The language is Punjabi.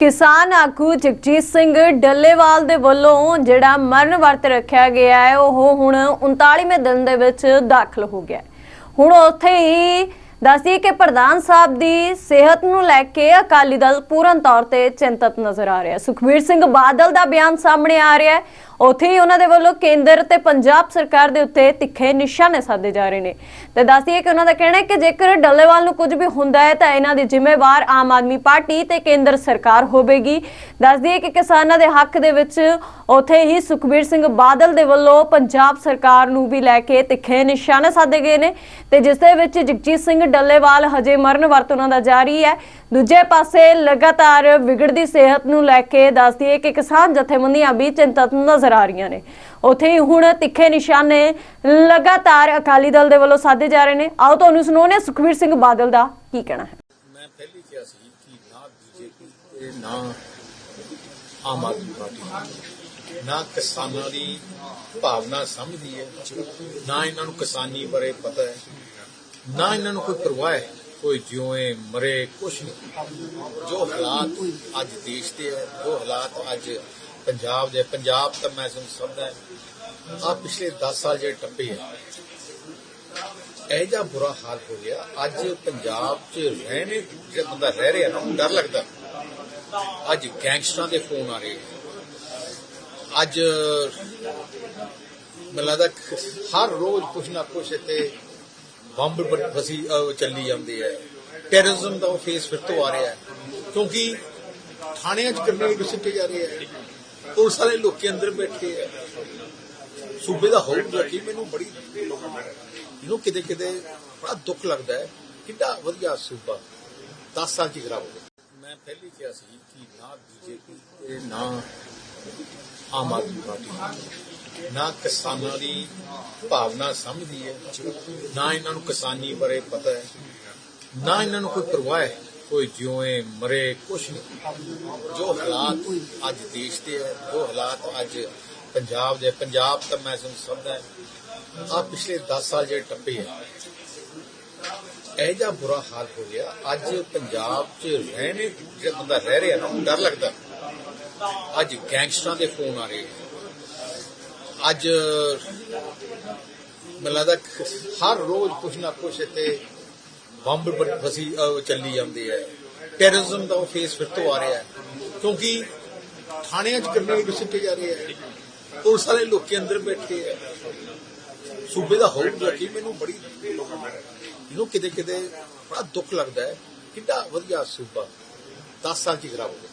ਕਿਸਾਨ ਆਗੂ ਜਗਜੀਤ ਸਿੰਘ ਡੱਲੇਵਾਲ ਦੇ ਵੱਲੋਂ ਜਿਹੜਾ ਮਰਨ ਵਰਤ ਰੱਖਿਆ ਗਿਆ ਹੈ, ਉਹ ਹੁਣ 39ਵੇਂ ਦਿਨ ਦੇ ਵਿੱਚ ਦਾਖਲ ਹੋ ਗਿਆ ਹੁਣ ਉੱਥੇ ਹੀ ਦੱਸਦੀ ਕਿ ਪ੍ਰਧਾਨ ਸਾਹਿਬ ਦੀ ਸਿਹਤ ਨੂੰ ਲੈ ਕੇ ਅਕਾਲੀ ਦਲ ਪੂਰਨ ਤੌਰ ਤੇ ਚਿੰਤਤ ਨਜ਼ਰ ਆ ਰਿਹਾ ਹੈ। ਸੁਖਬੀਰ ਸਿੰਘ ਬਾਦਲ ਦਾ ਬਿਆਨ ਸਾਹਮਣੇ ਆ ਰਿਹਾ ਹੈ। ਉੱਥੇ ਹੀ ਉਹਨਾਂ ਦੇ ਵੱਲੋਂ ਕੇਂਦਰ ਤੇ ਪੰਜਾਬ ਸਰਕਾਰ ਦੇ ਉੱਤੇ ਤਿੱਖੇ ਨਿਸ਼ਾਨੇ ਸਾਧੇ ਜਾ ਰਹੇ ਨੇ। ਤੇ ਦੱਸਦੀਏ ਕਿ ਉਹਨਾਂ ਦਾ ਕਹਿਣਾ ਹੈ ਕਿ ਜੇਕਰ ਡੱਲੇਵਾਲ ਨੂੰ ਕੁਝ ਵੀ ਹੁੰਦਾ ਹੈ ਤਾਂ ਇਹਨਾਂ ਦੀ ਜ਼ਿੰਮੇਵਾਰ ਆਮ ਆਦਮੀ ਪਾਰਟੀ ਤੇ ਕੇਂਦਰ ਸਰਕਾਰ ਹੋਵੇਗੀ। ਦੱਸਦੀਏ ਕਿ ਕਿਸਾਨਾਂ ਦੇ ਹੱਕ ਦੇ ਵਿੱਚ ਉੱਥੇ ਹੀ ਸੁਖਬੀਰ ਸਿੰਘ ਬਾਦਲ ਦੇ ਵੱਲੋਂ ਪੰਜਾਬ ਸਰਕਾਰ ਨੂੰ ਵੀ ਲੈ ਕੇ ਤਿੱਖੇ ਨਿਸ਼ਾਨੇ ਸਾਧੇ ਗਏ ਨੇ। ਤੇ ਜਿਸ ਦੇ ਵਿੱਚ ਜਗਜੀਤ ਸਿੰਘ ਡੱਲੇਵਾਲ ਹਜੇ ਮਰਨ ਵਰਤ ਉਹਨਾਂ ਦਾ ਜਾਰੀ ਹੈ। ਦੂਜੇ ਪਾਸੇ ਲਗਾਤਾਰ ਵਿਗੜਦੀ ਸਿਹਤ ਨੂੰ ਲੈ ਕੇ ਦੱਸਦੀਏ ਕਿ ਕਿਸਾਨ ਜਥੇਬੰਦੀਆਂ ਵੀ ਚਿੰਤਤ ਨਜ਼ਰ ਆ ਰਹੀਆਂ ਨੇ। ਉੱਥੇ ਹੀ ਹੁਣ ਤਿੱਖੇ ਨਿਸ਼ਾਨੇ ਲਗਾਤਾਰ ਅਕਾਲੀ ਦਲ ਦੇ ਵੱਲੋਂ ਸਾਧੇ ਜਾ ਰਹੇ ਨੇ। ਆਓ ਤੁਹਾਨੂੰ ਸੁਣਾਉਂਦੇ ਹਾਂ ਸੁਖਬੀਰ ਸਿੰਘ ਬਾਦਲ ਦਾ ਕੀ ਕਹਿਣਾ ਹੈ। ਮੈਂ ਪਹਿਲੀ ਕਿਹਾ ਸੀ ਕਿ ਨਾ ਬੀਜੇਪੀ ਤੇ ਨਾ ਆਮ ਆਦਮੀ ਪਾਰਟੀ ਨਾ ਕਿਸਾਨਾਂ ਦੀ ਭਾਵਨਾ ਸਮਝਦੀ ਹੈ, ਨਾ ਇਹਨਾਂ ਨੂੰ ਕਿਸਾਨੀ ਬਾਰੇ ਪਤਾ ਹੈ। ਨਾ ਇਹਨਾਂ ਨੂੰ ਕੋਈ ਪਰਵਾਹ ਹੈ? ਕੋਈ ਜਿਉਏ, ਮਰੇ, ਕੁਛ ਨਹੀਂ। ਜੋ ਹਾਲਾਤ ਅੱਜ ਦੇਸ਼ ਦੇ ਹੈ, ਜੋ ਹਾਲਾਤ ਅੱਜ ਪੰਜਾਬ ਦੇ ਪੰਜਾਬ ਤਾਂ ਮੈਂ ਤੁਹਾਨੂੰ ਸਭ ਆ ਪਿਛਲੇ 10 ਸਾਲ ਜਿਹੜੇ ਟੱਪੇ ਆ, ਇਹ ਜਿਹਾ ਬੁਰਾ ਹਾਲ ਹੋ ਗਿਆ। ਅੱਜ ਪੰਜਾਬ 'ਚ ਰਹਿਣੇ, ਜਿਹੜਾ ਬੰਦਾ ਰਹਿ ਰਿਹਾ ਨਾ, ਡਰ ਲੱਗਦਾ। ਅੱਜ ਗੈਂਗਸਟਰਾਂ ਦੇ ਫੋਨ ਆ ਰਹੇ ਅੱਜ ਮੈਨੂੰ ਲੱਗਦਾ ਹਰ ਰੋਜ਼ ਕੁਛ ਨਾ ਕੁਛ ਇੱਥੇ ਬੰਬ ਬ- ਫਸੀ ਚੱਲੀ ਜਾਂਦੇ ਹੈ। ਟੈਰਰਿਜ਼ਮ ਦਾ ਉਹ ਫੇਸ ਫਿਰ ਤੋਂ ਆ ਰਿਹਾ ਹੈ। ਕਿਉਂਕਿ ਥਾਣਿਆਂ 'ਚ ਗ੍ਰਨੇਡ ਸੁੱਟੇ ਜਾ ਰਹੇ ਹੈ। ਪੁਲਿਸ ਵਾਲੇ ਲੋਕੀ ਅੰਦਰ ਬੈਠੇ ਹੈ। ਸੂਬੇ ਦਾ ਹੋਊਗਾ ਕਿ ਮੈਨੂੰ ਬੜੀ ਇਹਨੂੰ ਕਿਤੇ ਕਿਤੇ ਬੜਾ ਦੁੱਖ ਲੱਗਦਾ ਹੈ। ਕਿੰਨਾ ਵਧੀਆ ਸੂਬਾ। 10 ਸਾਲ ਚ ਖਰਾਬ ਹੋ ਗਿਆ। ਮੈਂ ਪਹਿਲੀ ਕਿਹਾ ਸੀ ਕਿ ਨਾ ਬੀਜੇਪੀ ਤੇ ਨਾ ਆਮ ਆਦਮੀ ਪਾਰਟੀ। ਨਾ ਕਿਸਾਨਾਂ ਦੀ ਭਾਵਨਾ ਸਮਝਦੀ ਹੈ, ਨਾ ਇਹਨਾਂ ਨੂੰ ਕਿਸਾਨੀ ਬਾਰੇ ਪਤਾ ਹੈ, ਨਾ ਇਹਨਾਂ ਨੂੰ ਕੋਈ ਪਰਵਾਹ ਹੈ, ਕੋਈ ਜਿਉਏ ਮਰੇ ਕੁਛ ਨਹੀਂ। ਜੋ ਹਾਲਾਤ ਅੱਜ ਦੇਸ਼ ਦੇ ਹੈ, ਜੋ ਹਾਲਾਤ ਅੱਜ ਪੰਜਾਬ ਦੇ ਪੰਜਾਬ ਤਾਂ ਮੈਂ ਤੁਹਾਨੂੰ ਸਭ ਦਾ ਆ ਪਿਛਲੇ 10 ਸਾਲ ਜਿਹੜੇ ਟੱਪੇ ਆ ਇਹ ਜਿਹਾ ਬੁਰਾ ਹਾਲ ਹੋ ਗਿਆ, ਅੱਜ ਪੰਜਾਬ 'ਚ ਰਹਿਣੇ ਜਿਹੜਾ ਬੰਦਾ ਰਹਿ ਰਿਹਾ ਨਾ ਉਹਨੂੰ ਡਰ ਲੱਗਦਾ। ਅੱਜ ਗੈਂਗਸਟਰਾਂ ਦੇ ਫੋਨ ਆ ਰਹੇ ਅੱਜ ਮੈਨੂੰ ਲੱਗਦਾ ਹਰ ਰੋਜ਼ ਕੁਛ ਨਾ ਕੁਛ ਇੱਥੇ ਬੰਬ ਫਸੀ ਚੱਲੀ ਜਾਂਦੇ ਹੈ। ਟੈਰਰਿਜ਼ਮ ਦਾ ਉਹ ਫੇਸ ਫਿਰ ਤੋਂ ਆ ਰਿਹਾ ਹੈ। ਕਿਉਂਕਿ ਥਾਣਿਆਂ 'ਚ ਗ੍ਰਨੇਡ ਸੁੱਟੇ ਜਾ ਰਹੇ ਹੈ। ਪੁਲਿਸ ਵਾਲੇ ਲੋਕੀ ਅੰਦਰ ਬੈਠੇ ਹੈ। ਸੂਬੇ ਦਾ ਹੋਊਗਾ ਕਿ? ਮੈਨੂੰ ਬੜੀ ਇਹਨੂੰ ਕਿਤੇ ਕਿਤੇ ਬੜਾ ਦੁੱਖ ਲੱਗਦਾ ਹੈ। ਕਿੱਡਾ ਵਧੀਆ ਸੂਬਾ। 10 ਸਾਲ ਚ ਖਰਾਬ ਹੋ ਗਿਆ।